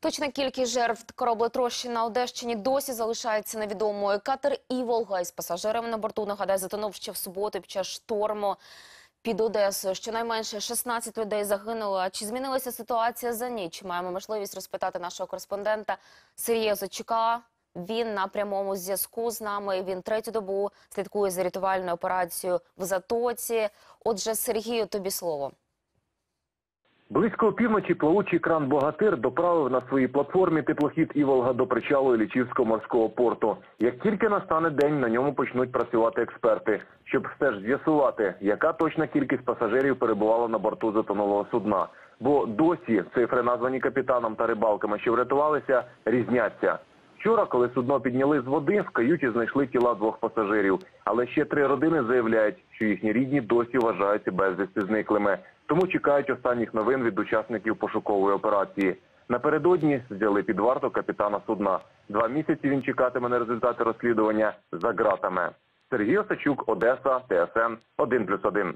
Точна кількість жертв кораблетрощі на Одещині досі залишається невідомою. Катер «Іволга» із пасажирами на борту, нагадаю, затонув ще в суботу під час шторму під Одесою. Щонайменше 16 людей загинуло. А чи змінилася ситуація за ніч? Маємо можливість розпитати нашого кореспондента Сергія Зодчука. Він на прямому зв'язку з нами. Він третю добу слідкує за рятувальною операцією в Затоці. Отже, Сергію, тобі слово. Близько півночі плавучий кран «Богатир» доправив на своїй платформі теплохід «Іволга» до причалу Ілічівського морського порту. Як тільки настане день, на ньому почнуть працювати експерти, щоб все ж з'ясувати, яка точна кількість пасажирів перебувала на борту затонулого судна. Бо досі цифри, названі капітаном та рибалками, що врятувалися, різняться. Вчора, коли судно підняли з води, в каюті знайшли тіла двох пасажирів. Але ще три родини заявляють, що їхні рідні досі вважаються безвісти зниклими. Тому чекають останніх новин від учасників пошукової операції. Напередодні взяли під варту капітана судна. Два місяці він чекатиме на результати розслідування за ґратами. Сергій Осачук, Одеса, ТСН 1+,1.